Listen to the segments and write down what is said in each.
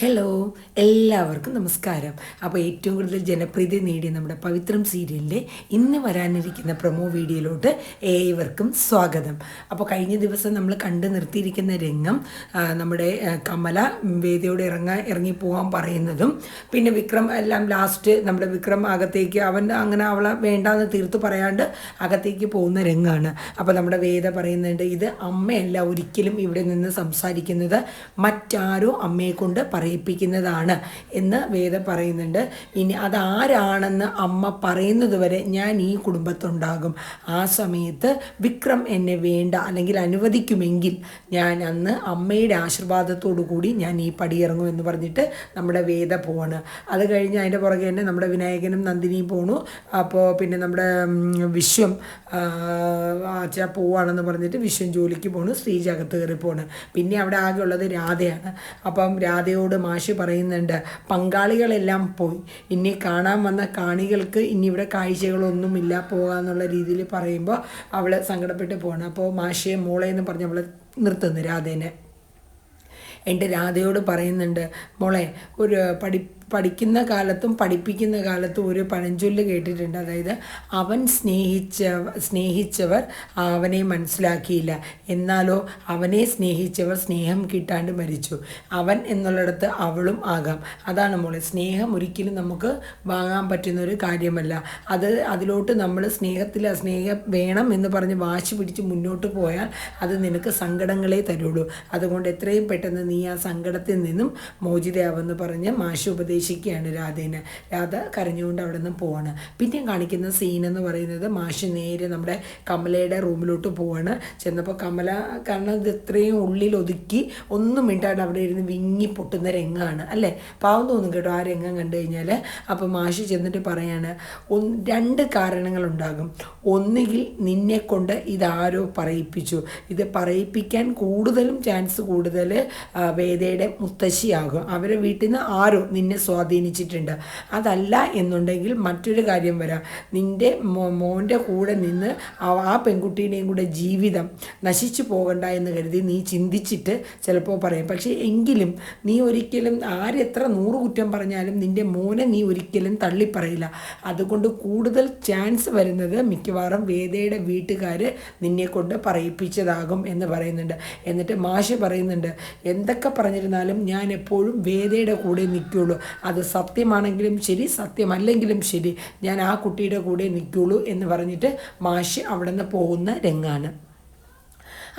Hello എല്ലാവർക്കും നമസ്കാരം. അപ്പോൾ ഏറ്റവും കൂടുതൽ ജനപ്രീതി നേടിയ നമ്മുടെ പവിത്രം സീരിയലിന്റെ ഇന്ന് വരാനിരിക്കുന്ന പ്രൊമോ വീഡിയോയിലോട്ട് ഏവർക്കും സ്വാഗതം. അപ്പോൾ കഴിഞ്ഞ ദിവസം നമ്മൾ കണ്ടു നിർത്തിയിരിക്കുന്ന രംഗം നമ്മുടെ കമല വേദിയോട് ഇറങ്ങാൻ ഇറങ്ങി പോകാൻ പറയുന്നതും പിന്നെ വിക്രം എല്ലാം ലാസ്റ്റ് നമ്മുടെ വിക്രം അകത്തേക്ക് അവൻ അങ്ങനെ അവളെ വേണ്ടാന്ന് തീർത്ത് പറയാണ്ട് അകത്തേക്ക് പോകുന്ന രംഗമാണ് അപ്പോൾ നമ്മുടെ വേദ പറയുന്നുണ്ട് ഇത് അമ്മയല്ല ഒരിക്കലും ഇവിടെ നിന്ന് സംസാരിക്കുന്നത്. മറ്റാരോ അമ്മയെ കൊണ്ട് പറയിപ്പിക്കുന്നതാണ് എന്ന് വേദ പറയുന്നുണ്ട്. ഇനി അതാരാണെന്ന് അമ്മ പറയുന്നത് വരെ ഞാൻ ഈ കുടുംബത്തുണ്ടാകും. ആ സമയത്ത് വിക്രം എന്നെ വേണ്ട അല്ലെങ്കിൽ അനുവദിക്കുമെങ്കിൽ ഞാൻ അന്ന് അമ്മയുടെ ആശീർവാദത്തോടു കൂടി ഞാൻ ഈ പടിയിറങ്ങും എന്ന് പറഞ്ഞിട്ട് നമ്മുടെ വേദ പോവാണ്. അത് കഴിഞ്ഞ് അതിന്റെ പുറകെ തന്നെ നമ്മുടെ വിനായകനും നന്ദിനിയും പോണു. അപ്പോൾ പിന്നെ നമ്മുടെ വിശ്വം അച്ഛ പോവാണെന്ന് പറഞ്ഞിട്ട് വിശ്വം ജോലിക്ക് പോണു. സ്ത്രീ ജകത്ത് കയറി പോണ്. പിന്നെ അവിടെ ആകെ ഉള്ളത് രാധയാണ്. അപ്പം രാധയോട് മാഷ് പറയുന്നുണ്ട് പങ്കാളികളെല്ലാം പോയി. ഇനി കാണാൻ വന്ന കാണികൾക്ക് ഇനി ഇവിടെ കാഴ്ചകളൊന്നുമില്ല പോകാന്നുള്ള രീതിയിൽ പറയുമ്പോൾ അവൾ സങ്കടപ്പെട്ട് പോകണം അപ്പോൾ മാഷയെ മോളെ എന്ന് പറഞ്ഞ് അവൾ നിർത്തുന്നു രാധേനെ. എന്റെ രാധയോട് പറയുന്നുണ്ട് മോളെ ഒരു പഠി പഠിക്കുന്ന കാലത്തും പഠിപ്പിക്കുന്ന കാലത്തും ഒരു പഴഞ്ചൊല്ല് കേട്ടിട്ടുണ്ട്. അതായത് അവൻ സ്നേഹിച്ച സ്നേഹിച്ചവർ അവനെ മനസ്സിലാക്കിയില്ല. എന്നാലോ അവനെ സ്നേഹിച്ചവർ സ്നേഹം കിട്ടാണ്ട് മരിച്ചു. അവൻ എന്നുള്ളിടത്ത് അവളും ആകാം. അതാണ് മോളെ സ്നേഹം ഒരിക്കലും നമുക്ക് വാങ്ങാൻ പറ്റുന്ന ഒരു കാര്യമല്ല. അത് അതിലോട്ട് നമ്മൾ സ്നേഹത്തിൽ സ്നേഹം വേണം എന്ന് പറഞ്ഞ് വാശി പിടിച്ച് മുന്നോട്ട് പോയാൽ അത് നിനക്ക് സങ്കടങ്ങളെ തരുള്ളൂ. അതുകൊണ്ട് എത്രയും പെട്ടെന്ന് നീ ആ സങ്കടത്തിൽ നിന്നും മോചിതയാവെന്ന് പറഞ്ഞ് മാഷ് ഉപദേശിക്കുകയാണ് രാധേനെ. രാധ കരഞ്ഞുകൊണ്ട് അവിടെ നിന്ന് പോവാണ്. പിന്നെ കാണിക്കുന്ന സീൻ എന്ന് പറയുന്നത് മാഷ് നേരെ നമ്മുടെ കമലയുടെ റൂമിലോട്ട് പോവാണ്. ചെന്നപ്പോൾ കമല കാരണം ഇത് ഇത്രയും ഉള്ളിൽ ഒതുക്കി ഒന്നും മിണ്ടാണ്ട് അവിടെ ഇരുന്ന് വിങ്ങി പൊട്ടുന്ന രംഗമാണ് അല്ലേ? പാവം തോന്നും കേട്ടോ ആ രംഗം കണ്ടു കഴിഞ്ഞാൽ അപ്പോൾ മാഷ് ചെന്നിട്ട് പറയാണ് ഒന്ന് രണ്ട് കാരണങ്ങളുണ്ടാകും. ഒന്നുകിൽ നിന്നെ കൊണ്ട് ഇതാരോ പറയിപ്പിച്ചു. ഇത് പറയിപ്പിക്കാൻ കൂടുതലും ചാൻസ് കൂടുതൽ വേദയുടെ മുത്തശ്ശിയാകും. അവരെ വീട്ടിൽ നിന്ന് ആരോ നിന്നെ സ്വാധീനിച്ചിട്ടുണ്ട്. അതല്ല എന്നുണ്ടെങ്കിൽ മറ്റൊരു കാര്യം വരാം. നിന്റെ മോന്റെ കൂടെ നിന്ന് ആ- പെൺകുട്ടീന്റെയും കൂടെ ജീവിതം നശിച്ചു പോകണ്ട എന്ന് കരുതി നീ ചിന്തിച്ചിട്ട് ചിലപ്പോൾ പറയും. പക്ഷേ എങ്കിലും നീ ഒരിക്കലും ആരെത്ര നൂറ് കുറ്റം പറഞ്ഞാലും നിന്റെ മോനെ നീ ഒരിക്കലും തള്ളിപ്പറയില്ല. അതുകൊണ്ട് കൂടുതൽ ചാൻസ് വരുന്നത് മിക്കവാറും വേദയുടെ വീട്ടുകാർ നിന്നെ കൊണ്ട് പറയിപ്പിച്ചതാകും എന്ന് പറയുന്നുണ്ട്. എന്നിട്ട് മാഷ് പറയുന്നുണ്ട് എന്തൊക്കെ പറഞ്ഞിരുന്നാലും ഞാൻ എപ്പോഴും വേദയുടെ കൂടെ നിൽക്കുള്ളൂ. അത് സത്യമാണെങ്കിലും ശരി സത്യമല്ലെങ്കിലും ശരി. ഞാൻ ആ കുട്ടിയുടെ കൂടെ നിൽക്കുള്ളൂ എന്ന് പറഞ്ഞിട്ട് മാഷ് അവിടെ നിന്ന് പോകുന്ന രംഗാണ്.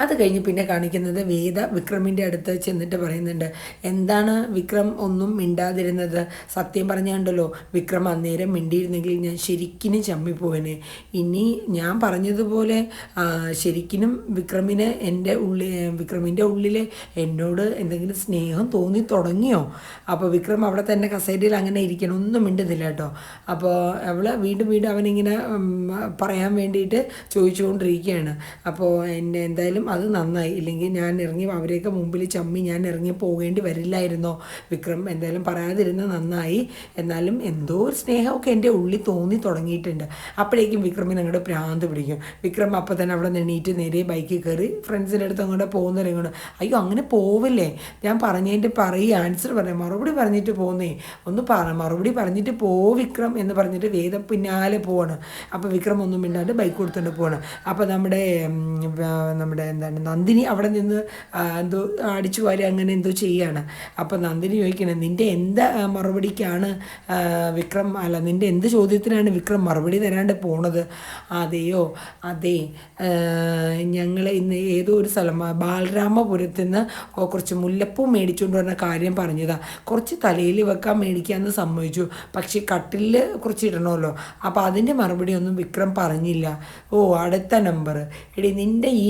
അത് കഴിഞ്ഞ് പിന്നെ കാണിക്കുന്നത് വേദ വിക്രമിന്റെ അടുത്ത് ചെന്നിട്ട് പറയുന്നുണ്ട് എന്താണ് വിക്രം ഒന്നും മിണ്ടാതിരുന്നത്? സത്യം പറഞ്ഞാണ്ടല്ലോ വിക്രം അന്നേരം മിണ്ടിയിരുന്നെങ്കിൽ ഞാൻ ശരിക്കിനും ചമ്മിപ്പോവനെ. ഇനി ഞാൻ പറഞ്ഞതുപോലെ ശരിക്കിനും വിക്രമിന് എന്റെ ഉള്ളിൽ വിക്രമിന്റെ ഉള്ളിലെ എന്നോട് എന്തെങ്കിലും സ്നേഹം തോന്നി തുടങ്ങിയോ? അപ്പോൾ വിക്രം അവിടെ തന്നെ കസേരയിൽ അങ്ങനെ ഇരിക്കണം ഒന്നും മിണ്ടുന്നില്ല കേട്ടോ. അപ്പോൾ അവൾ വീണ്ടും വീണ്ടും അവനിങ്ങനെ പറയാൻ വേണ്ടിയിട്ട് ചോദിച്ചുകൊണ്ടിരിക്കുകയാണ്. അപ്പോൾ എന്നെ എന്തായാലും അത് നന്നായി. ഇല്ലെങ്കിൽ ഞാൻ ഇറങ്ങി അവരെയൊക്കെ മുമ്പിൽ ചമ്മി ഞാൻ ഇറങ്ങി പോകേണ്ടി വരില്ലായിരുന്നോ? വിക്രം എന്തായാലും പറയാതിരുന്ന നന്നായി. എന്നാലും എന്തോ ഒരു സ്നേഹമൊക്കെ എന്റെ ഉള്ളിൽ തോന്നി തുടങ്ങിയിട്ടുണ്ട്. അപ്പോഴേക്കും വിക്രമിന് അങ്ങോട്ട് ഭ്രാന്ത് പിടിക്കും. വിക്രം അപ്പം തന്നെ അവിടെ എണീറ്റ് നേരെ ബൈക്കിൽ കയറി ഫ്രണ്ട്സിന്റെ അടുത്ത് അങ്ങോട്ട് പോകുന്നവരെങ്ങോട്ട് അയ്യോ അങ്ങനെ പോവില്ലേ? ഞാൻ പറഞ്ഞതിന്റെ പറയും ആൻസർ പറയാം. മറുപടി പറഞ്ഞിട്ട് പോന്നേ. ഒന്ന് പറ. മറുപടി പറഞ്ഞിട്ട് പോ വിക്രം എന്ന് പറഞ്ഞിട്ട് വേദ പിന്നാലെ പോവാണ്. അപ്പോൾ വിക്രം ഒന്നും മിണ്ടാണ്ട് ബൈക്ക് കൊടുത്തുകൊണ്ട് പോവാണ്. അപ്പോൾ നമ്മുടെ നമ്മുടെ എന്താണ്? നന്ദിനി അവിടെ നിന്ന് എന്തോ അടിച്ചു വാരി അങ്ങനെ എന്തോ ചെയ്യാണ്. അപ്പോൾ നന്ദിനി ചോദിക്കണം നിന്റെ എന്ത് മറുപടിക്കാണ് വിക്രം? അല്ല നിന്റെ എന്ത് ചോദ്യത്തിനാണ് വിക്രം മറുപടി തരാണ്ട് പോണത്? അതെയോ അതെ ഞങ്ങൾ ഇന്ന് ഏതോ ഒരു സ്ഥലം ബാലരാമപുരത്ത് നിന്ന് കുറച്ച് മുല്ലപ്പൂ മേടിച്ചുകൊണ്ട് വരുന്ന കാര്യം പറഞ്ഞതാ. കുറച്ച് തലയിൽ വെക്കാൻ മേടിക്കാമെന്ന് സമ്മതിച്ചു. പക്ഷേ കട്ടിലിൽ കുറച്ച് ഇടണമല്ലോ. അപ്പോൾ അതിന്റെ മറുപടി ഒന്നും വിക്രം പറഞ്ഞില്ല. ഓ അടുത്ത നമ്പർ എടി നിന്റെ ഈ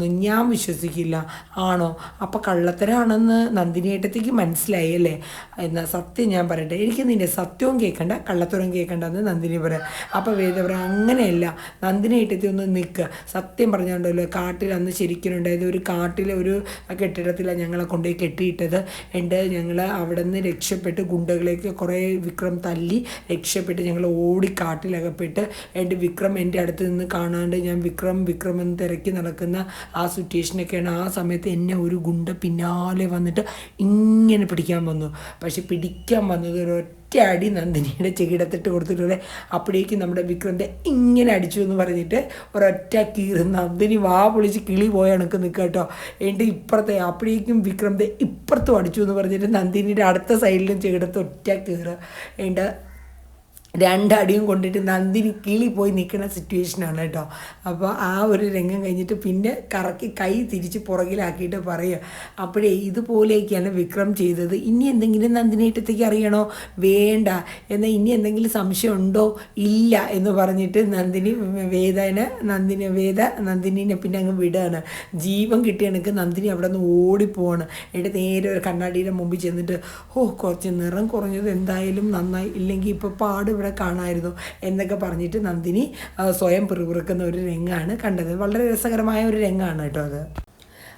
നമ്പറൊന്നും ഞാൻ വിശ്വസിക്കില്ല. ആണോ? അപ്പോൾ കള്ളത്തരാണെന്ന് നന്ദിനിയേട്ടത്തേക്ക് മനസ്സിലായി അല്ലേ? എന്നാൽ സത്യം ഞാൻ പറയട്ടെ. എനിക്ക് നിന്റെ സത്യവും കേൾക്കണ്ട കള്ളത്തരവും കേൾക്കണ്ട എന്ന് നന്ദിനി പറയാം. അപ്പോൾ വേദ പറയാം അങ്ങനെയല്ല. നന്ദിനി ഏട്ടത്തി ഒന്ന് നിൽക്കുക സത്യം പറഞ്ഞുകൊണ്ടല്ലോ കാട്ടിൽ അന്ന് ശരിക്കും ഉണ്ടായത് ഒരു കാട്ടിലെ ഒരു കെട്ടിടത്തിലാണ് ഞങ്ങളെ കൊണ്ടുപോയി കെട്ടിയിട്ടത്. എന്റെ ഞങ്ങൾ അവിടെ നിന്ന് രക്ഷപ്പെട്ട് ഗുണ്ടകളേക്ക് കുറേ വിക്രം തല്ലി രക്ഷപ്പെട്ട് ഞങ്ങൾ ഓടി കാട്ടിലകപ്പെട്ട് എന്റെ വിക്രം എന്റെ അടുത്ത് നിന്ന് കാണാണ്ട് ഞാൻ വിക്രം വിക്രം എന്ന് തിരക്കി നടക്കുന്ന ആ സിറ്റുവേഷനൊക്കെയാണ് ആ സമയത്ത് എന്നെ ഒരു ഗുണ്ട പിന്നാലെ വന്നിട്ട് ഇങ്ങനെ പിടിക്കാൻ വന്നു. പക്ഷെ പിടിക്കാൻ വന്നത് ഒറ്റ അടി നന്ദിനിയുടെ ചെകിടത്തിട്ട് കൊടുത്തിട്ടുള്ള അപ്പോഴേക്കും നമ്മുടെ വിക്രന്തെ ഇങ്ങനെ അടിച്ചു എന്ന് പറഞ്ഞിട്ട് ഒരൊറ്റ കീറ് നന്ദിനി വാ പൊളിച്ച് കിളി പോയ അണക്ക് നിൽക്കുക കേട്ടോ. എന്റെ ഇപ്പുറത്തെ അപ്പോഴേക്കും വിക്രന്തെ ഇപ്പുറത്തും അടിച്ചു എന്ന് പറഞ്ഞിട്ട് നന്ദിനിയുടെ അടുത്ത സൈഡിലും ചെകിടത്ത് ഒറ്റ കീറ്. എന്റെ രണ്ടടിയും കൊണ്ടിട്ട് നന്ദിനി കിളി പോയി നിൽക്കുന്ന സിറ്റുവേഷനാണ് കേട്ടോ അപ്പോൾ ആ ഒരു രംഗം കഴിഞ്ഞിട്ട് പിന്നെ കറക്കി കൈ തിരിച്ച് പുറകിലാക്കിയിട്ട് പറയുക അപ്പോഴേ ഇതുപോലെയൊക്കെയാണ് വിക്രം ചെയ്തത്. ഇനി എന്തെങ്കിലും നന്ദിനി നന്ദിനിയേട്ടത്തേക്ക് അറിയണോ? വേണ്ട. എന്നാൽ ഇനി എന്തെങ്കിലും സംശയം ഉണ്ടോ? ഇല്ല. എന്ന് പറഞ്ഞിട്ട് നന്ദിനി വേദന നന്ദിനി വേദ നന്ദിനിനെ പിന്നെ അങ്ങ് വിടുകയാണ് ജീവൻ കിട്ടിയാണെങ്കിൽ നന്ദിനി അവിടെ നിന്ന് ഓടിപ്പോവാണ്. എന്നിട്ട് നേരെ ഒരു കണ്ണാടിയുടെ മുമ്പിൽ ചെന്നിട്ട് ഓ കുറച്ച് നിറം കുറഞ്ഞത് എന്തായാലും നന്നായി. ഇല്ലെങ്കിൽ ഇപ്പോൾ പാട് ഇവിടെ കാണായിരുന്നു എന്നൊക്കെ പറഞ്ഞിട്ട് നന്ദിനി സ്വയം പിറുപിറുക്കുന്ന ഒരു രംഗമാണ് കണ്ടത്. വളരെ രസകരമായ ഒരു രംഗമാണ് കേട്ടോ അത്.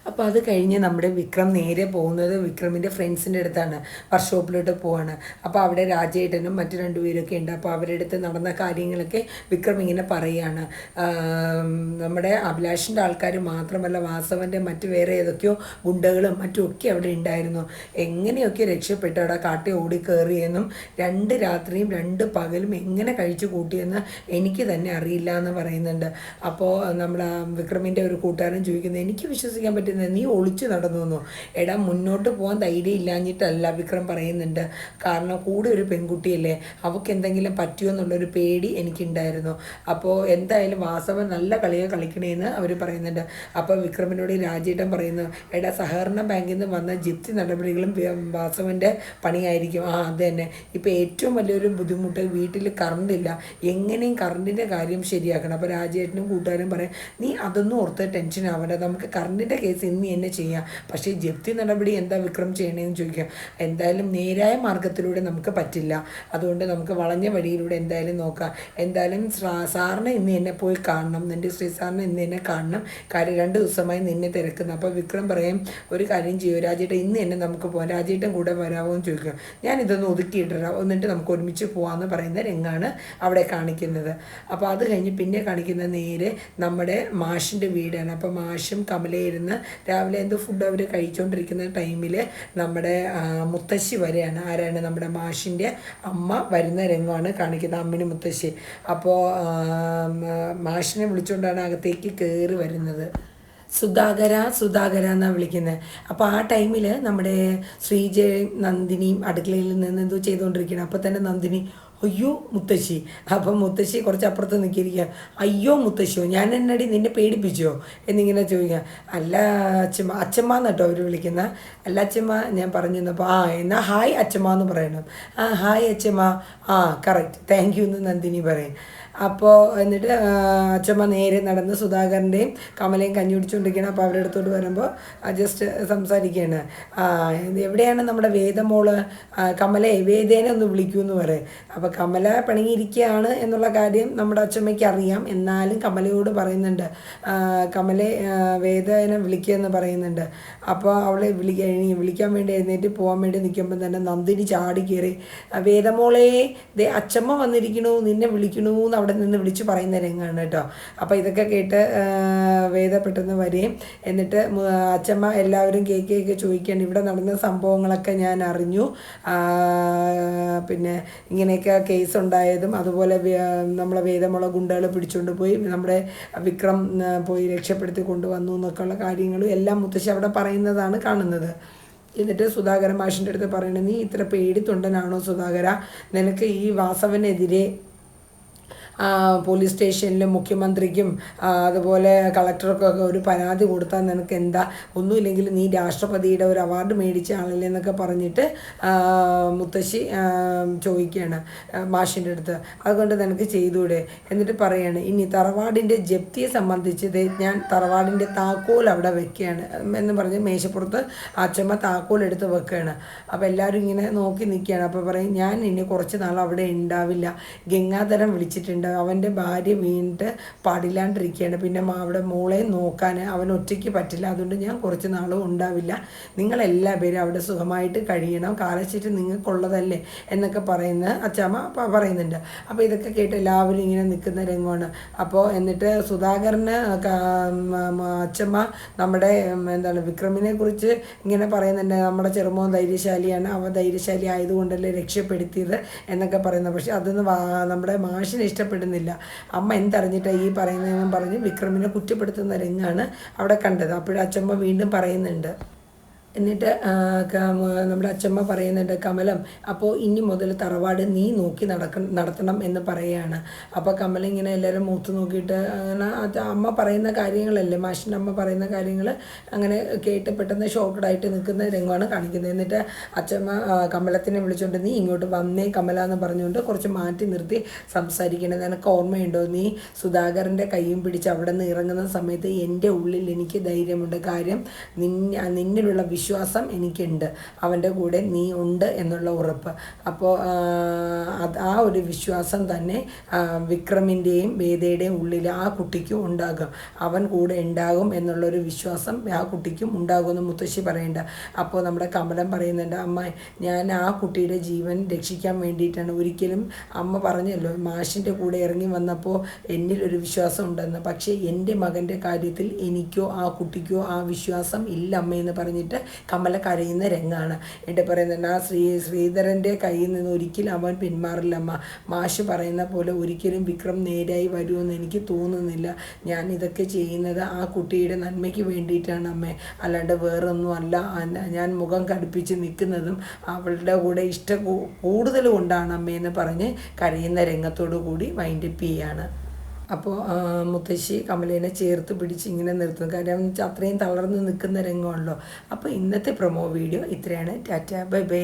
അപ്പോൾ അത് കഴിഞ്ഞ് നമ്മുടെ വിക്രം നേരെ പോകുന്നത് വിക്രമിന്റെ ഫ്രണ്ട്സിന്റെ അടുത്താണ് വർക്ക്ഷോപ്പിലോട്ട് പോവാണ്. അപ്പോൾ അവിടെ രാജേട്ടനും മറ്റു രണ്ടുപേരൊക്കെ ഉണ്ട്. അപ്പോൾ അവരുടെ അടുത്ത് നടന്ന കാര്യങ്ങളൊക്കെ വിക്രം ഇങ്ങനെ പറയുകയാണ് നമ്മുടെ അഭിലാഷിന്റെ ആൾക്കാർ മാത്രമല്ല വാസവന്റെ മറ്റു വേറെ ഏതൊക്കെയോ ഗുണ്ടകളും മറ്റും ഒക്കെ അവിടെ ഉണ്ടായിരുന്നു. എങ്ങനെയൊക്കെ രക്ഷപ്പെട്ടു അവിടെ കാട്ടി ഓടി കയറിയെന്നും രണ്ട് രാത്രിയും രണ്ട് പകലും എങ്ങനെ കഴിച്ചു കൂട്ടിയെന്ന് എനിക്ക് തന്നെ അറിയില്ല എന്ന് പറയുന്നുണ്ട്. അപ്പോൾ നമ്മുടെ വിക്രമിന്റെ ഒരു കൂട്ടുകാരൻ ചോദിക്കുന്നത് എനിക്ക് വിശ്വസിക്കാൻ പറ്റുന്നത് നീ ഒളിച്ചു നടന്നു വന്നു എടാ മുന്നോട്ട് പോകാൻ ധൈര്യം ഇല്ലാഞ്ഞിട്ടല്ല വിക്രം പറയുന്നുണ്ട്. കാരണം കൂടെ ഒരു പെൺകുട്ടിയല്ലേ അവൾക്ക് എന്തെങ്കിലും പറ്റുമോ എന്നുള്ളൊരു പേടി എനിക്കുണ്ടായിരുന്നു. അപ്പോൾ എന്തായാലും വാസവൻ നല്ല കളിയെ കളിക്കണേന്ന് അവർ പറയുന്നുണ്ട്. അപ്പോൾ വിക്രമിനോട് രാജേട്ടൻ പറയുന്നു എടാ സഹകരണ ബാങ്കിൽ നിന്ന് വന്ന ജിപ്തി നടപടികളും വാസവന്റെ പണിയായിരിക്കും. ആ അത് തന്നെ. ഇപ്പോൾ ഏറ്റവും വലിയൊരു ബുദ്ധിമുട്ട് വീട്ടിൽ കറണ്ട് ഇല്ല എങ്ങനെയും കറണ്ടിന്റെ കാര്യം ശരിയാക്കണം. അപ്പോൾ രാജേട്ടനും കൂട്ടുകാരും പറയും നീ അതൊന്നും ഓർത്ത് ടെൻഷൻ ആവണ്ട. നമുക്ക് കറണ്ടിന്റെ കേസ് ഇന്ന് തന്നെ ചെയ്യാം. പക്ഷേ ജപ്തി നടപടി എന്താ വിക്രം ചെയ്യണേന്ന് ചോദിക്കാം. എന്തായാലും നേരായ മാർഗത്തിലൂടെ നമുക്ക് പറ്റില്ല. അതുകൊണ്ട് നമുക്ക് വളഞ്ഞ വഴിയിലൂടെ എന്തായാലും നോക്കാം. എന്തായാലും സാറിനെ ഇന്ന് എന്നെ പോയി കാണണം. നിന്റെ ശ്രീ സാറിനെ ഇന്ന് എന്നെ കാണണം. കാര്യം രണ്ട് ദിവസമായി നിന്നെ തിരക്കുന്നു. അപ്പോൾ വിക്രം പറയും ഒരു കാര്യം ചെയ്യൂ. രാജേട്ടൻ ഇന്ന് എന്നെ നമുക്ക് പോകാം രാജേട്ടൻ കൂടെ വരാമോ എന്ന് ചോദിക്കുക ഞാൻ ഇതൊന്ന് ഒതുക്കിയിട്ടിരാം എന്നിട്ട് നമുക്ക് ഒരുമിച്ച് പോകാമെന്ന് പറയുന്ന രംഗാണ് അവിടെ കാണിക്കുന്നത്. അപ്പോൾ അത് കഴിഞ്ഞ് പിന്നെ കാണിക്കുന്ന നേരെ നമ്മുടെ മാഷിന്റെ വീടാണ്. അപ്പോൾ മാഷും കമലയിരുന്ന് രാവിലെ എന്തോ ഫുഡ് അവർ കഴിച്ചുകൊണ്ടിരിക്കുന്ന ടൈമിൽ നമ്മുടെ മുത്തശ്ശി വരെയാണ്. ആരാണ്? നമ്മുടെ മാഷിന്റെ അമ്മ വരുന്ന രംഗമാണ് കാണിക്കുന്നത് അമ്മിന് മുത്തശ്ശി. അപ്പോൾ മാഷിനെ വിളിച്ചുകൊണ്ടാണ് അകത്തേക്ക് കയറി വരുന്നത്. സുധാകര സുധാകര എന്നാണ് വിളിക്കുന്നത് അപ്പോൾ ആ ടൈമിൽ നമ്മുടെ ശ്രീജയും നന്ദിനിയും അടുക്കളയിൽ നിന്ന് എന്തോ ചെയ്തുകൊണ്ടിരിക്കുകയാണ് അപ്പോൾ തന്നെ നന്ദിനി അയ്യോ മുത്തശ്ശി. അപ്പം മുത്തശ്ശി കുറച്ച് അപ്പുറത്ത് നിൽക്കിയിരിക്കുക അയ്യോ മുത്തശ്ശിയോ ഞാൻ എന്നടി നിന്നെ പേടിപ്പിച്ചോ? എന്നിങ്ങനെ ചോദിക്കുക അല്ല അച്ഛമ്മ അച്ഛമ്മ എന്നിട്ടോ അവർ വിളിക്കുന്ന. അല്ല അച്ഛമ്മ ഞാൻ പറഞ്ഞു തന്നപ്പോൾ ആ എന്നാൽ ഹായ് അച്ഛമ്മ എന്ന് പറയണം. ആ ഹായ് അച്ഛമ്മ. ആ കറക്റ്റ് താങ്ക് യു എന്ന് നന്ദിനി പറയും. അപ്പോൾ എന്നിട്ട് അച്ഛമ്മ നേരെ നടന്ന് സുധാകരന്റെയും കമലയും കഞ്ഞി കുടിച്ചുകൊണ്ടിരിക്കുകയാണ് അപ്പോൾ അവരുടെ അടുത്തോട്ട് വരുമ്പോൾ ജസ്റ്റ് സംസാരിക്കുകയാണ്. എവിടെയാണ് നമ്മുടെ വേദമോൾ? കമല വേദേനെ ഒന്ന് വിളിക്കൂ എന്ന് പറയും. അപ്പോൾ കമല പിണങ്ങിയിരിക്കുകയാണ് എന്നുള്ള കാര്യം നമ്മുടെ അച്ഛമ്മയ്ക്ക് അറിയാം. എന്നാലും കമലയോട് പറയുന്നുണ്ട്. കമല വേദേനെ വിളിക്കുക എന്ന് പറയുന്നുണ്ട്. അപ്പോൾ അവളെ വിളി വിളിക്കാൻ വേണ്ടി എഴുന്നേറ്റ് പോകാൻ വേണ്ടി നിൽക്കുമ്പോൾ തന്നെ നന്ദിനി ചാടി കയറി "ആ, വേദമോളെ ദേ അച്ചമ്മ വന്നിരിക്കണു നിന്നെ വിളിക്കണു അവിടെ നിന്ന് വിളിച്ചു പറയുന്ന രംഗമാണ് കേട്ടോ. അപ്പോൾ ഇതൊക്കെ കേട്ട് വേദ പെട്ടെന്ന് എന്നിട്ട് അച്ഛമ്മ എല്ലാവരും കേക്കൊക്കെ ചോദിക്കുകയാണ്. ഇവിടെ നടന്ന സംഭവങ്ങളൊക്കെ ഞാൻ അറിഞ്ഞു. പിന്നെ ഇങ്ങനെയൊക്കെ കേസ് ഉണ്ടായതും അതുപോലെ നമ്മളെ വേദമുള്ള ഗുണ്ടകൾ പിടിച്ചുകൊണ്ട് പോയി നമ്മുടെ വിക്രം പോയി രക്ഷപ്പെടുത്തി കൊണ്ടുവന്നു എന്നൊക്കെയുള്ള കാര്യങ്ങളും എല്ലാം മുത്തശ്ശി അവിടെ പറയുന്നതാണ് കാണുന്നത്. എന്നിട്ട് സുധാകര മാഷിന്റെ അടുത്ത് പറയണത് നീ ഇത്ര പേടിത്തൊണ്ടനാണോ സുധാകര? നിനക്ക് ഈ വാസവനെതിരെ പോലീസ് സ്റ്റേഷനിലും മുഖ്യമന്ത്രിക്കും അതുപോലെ കളക്ടർക്കൊക്കെ ഒരു പരാതി കൊടുത്താൽ നിനക്ക് എന്താ ഒന്നുമില്ലെങ്കിൽ നീ രാഷ്ട്രപതിയുടെ ഒരു അവാർഡ് മേടിച്ച ആളല്ലേ എന്നൊക്കെ പറഞ്ഞിട്ട് മുത്തശ്ശി ചോദിക്കുകയാണ് മാഷിന്റെ അടുത്ത്. അതുകൊണ്ട് നിനക്ക് ചെയ്തൂടെ എന്നിട്ട് പറയാണ് ഇനി തറവാടിന്റെ ജപ്തിയെ സംബന്ധിച്ച് ഞാൻ തറവാടിന്റെ താക്കോൽ അവിടെ വെക്കുകയാണ്. എന്ന് പറഞ്ഞ് മേശപ്പുറത്ത് അച്ഛമ്മ താക്കോൽ എടുത്ത് വെക്കുകയാണ്. അപ്പോൾ എല്ലാവരും ഇങ്ങനെ നോക്കി നിൽക്കുകയാണ്. അപ്പോൾ പറയും ഞാൻ ഇനി കുറച്ച് നാൾ അവിടെ ഉണ്ടാവില്ല. ഗംഗാധരം വിളിച്ചിട്ടുണ്ട്. പറയണ്ട അവന്റെ ഭാര്യ വീണിട്ട് പാടില്ലാണ്ടിരിക്കുകയാണ്. പിന്നെ അവിടെ മോളെ നോക്കാൻ അവൻ ഒറ്റയ്ക്ക് പറ്റില്ല. അതുകൊണ്ട് ഞാൻ കുറച്ച് നാളും ഉണ്ടാവില്ല. നിങ്ങളെല്ലാ പേരും അവിടെ സുഖമായിട്ട് കഴിയണം. കാലശേറ്റ് നിങ്ങൾക്കുള്ളതല്ലേ എന്നൊക്കെ പറയുന്ന അച്ചാമ്മ പറയുന്നുണ്ട്. അപ്പോൾ ഇതൊക്കെ കേട്ട് എല്ലാവരും ഇങ്ങനെ നിൽക്കുന്ന രംഗമാണ്. അപ്പോൾ എന്നിട്ട് സുധാകരന് അച്ചമ്മ നമ്മുടെ എന്താണ് വിക്രമിനെ കുറിച്ച് ഇങ്ങനെ പറയുന്നുണ്ട്. നമ്മുടെ ചെറുമോൻ ധൈര്യശാലിയാണ്. അവ ധൈര്യശാലി ആയതുകൊണ്ടല്ലേ രക്ഷപ്പെടുത്തിയത് എന്നൊക്കെ പറയുന്നത് പക്ഷെ അതൊന്നും നമ്മുടെ മാഷിന് ഇഷ്ടപ്പെടുന്നില്ല അമ്മ എന്തറിഞ്ഞിട്ടാ ഈ പറയുന്നതെന്നും പറഞ്ഞ് വിക്രമിനെ കുറ്റപ്പെടുത്തുന്ന രംഗാണ് അവിടെ കണ്ടത്. അപ്പോഴച്ചമ്മ വീണ്ടും പറയുന്നുണ്ട്. എന്നിട്ട് നമ്മുടെ അച്ഛമ്മ പറയുന്നുണ്ട് കമലം അപ്പോൾ ഇനി മുതൽ തറവാട് നീ നോക്കി നടക്ക നടത്തണം എന്ന് പറയുകയാണ് അപ്പോൾ കമലം ഇങ്ങനെ എല്ലാവരും മൂത്ത് നോക്കിയിട്ട് അങ്ങനെ അമ്മ പറയുന്ന കാര്യങ്ങളല്ലേ മാഷിന്റെ അമ്മ പറയുന്ന കാര്യങ്ങൾ അങ്ങനെ കേട്ട് പെട്ടെന്ന് ഷോക്കഡായിട്ട് നിൽക്കുന്ന രംഗമാണ് കാണിക്കുന്നത്. എന്നിട്ട് അച്ഛമ്മ കമലത്തിനെ വിളിച്ചുകൊണ്ട് നീ ഇങ്ങോട്ട് വന്നേ കമല എന്ന് പറഞ്ഞുകൊണ്ട് കുറച്ച് മാറ്റി നിർത്തി സംസാരിക്കണത് നിനക്ക് ഓർമ്മയുണ്ടോ? നീ സുധാകരന്റെ കൈയും പിടിച്ച് അവിടെ നിന്ന് ഇറങ്ങുന്ന സമയത്ത് എന്റെ ഉള്ളിൽ എനിക്ക് ധൈര്യമുണ്ട്. കാര്യം നിന്നെ നിന്നിലുള്ള വിശ്വാസം എനിക്കുണ്ട്. അവന്റെ കൂടെ നീ ഉണ്ട് എന്നുള്ള ഉറപ്പ്. അപ്പോൾ ആ ഒരു വിശ്വാസം തന്നെ വിക്രമിന്റെയും വേദയുടെയും ഉള്ളിൽ ആ കുട്ടിക്കും ഉണ്ടാകും. അവൻ കൂടെ ഉണ്ടാകും എന്നുള്ളൊരു വിശ്വാസം ആ കുട്ടിക്കും ഉണ്ടാകുമെന്ന് മുത്തശ്ശി പറയേണ്ട. അപ്പോൾ നമ്മുടെ കമലം പറയുന്നുണ്ട് അമ്മ ഞാൻ ആ കുട്ടിയുടെ ജീവൻ രക്ഷിക്കാൻ വേണ്ടിയിട്ടാണ്. ഒരിക്കലും അമ്മ പറഞ്ഞല്ലോ മാഷിന്റെ കൂടെ ഇറങ്ങി വന്നപ്പോൾ എന്നിൽ ഒരു വിശ്വാസം ഉണ്ടെന്ന്. പക്ഷേ എന്റെ മകന്റെ കാര്യത്തിൽ എനിക്കോ ആ കുട്ടിക്കോ ആ വിശ്വാസം ഇല്ല അമ്മയെന്ന് പറഞ്ഞിട്ട് കമല കരയുന്ന രംഗമാണ് എന്നിട്ട് പറയുന്നുണ്ട് ആ ശ്രീ ശ്രീധരന്റെ കയ്യിൽ നിന്ന് ഒരിക്കലും അവൻ പിന്മാറില്ലമ്മ മാഷ് പറയുന്ന പോലെ ഒരിക്കലും വിക്രം നേരായി വരുമെന്ന് എനിക്ക് തോന്നുന്നില്ല. ഞാൻ ഇതൊക്കെ ചെയ്യുന്നത് ആ കുട്ടിയുടെ നന്മയ്ക്ക് വേണ്ടിയിട്ടാണ് അമ്മേ. അല്ലാണ്ട് വേറൊന്നും അല്ല ഞാൻ മുഖം കടുപ്പിച്ച് നിൽക്കുന്നതും അവളുടെ കൂടെ ഇഷ്ടം കൂടുതൽ കൊണ്ടാണ് അമ്മയെന്ന് പറഞ്ഞ് കരയുന്ന രംഗത്തോടു കൂടി വൈൻഡപ്പ് ചെയ്യാണ്. അപ്പോൾ മുത്തശ്ശി കമലേനെ ചേർത്ത് പിടിച്ച് ഇങ്ങനെ നിർത്തുന്നു. കാരണം അത്രയും തളർന്ന് നിൽക്കുന്ന രംഗമാണല്ലോ അപ്പോൾ ഇന്നത്തെ പ്രൊമോ വീഡിയോ ഇത്രയാണ്. Tata bye bye.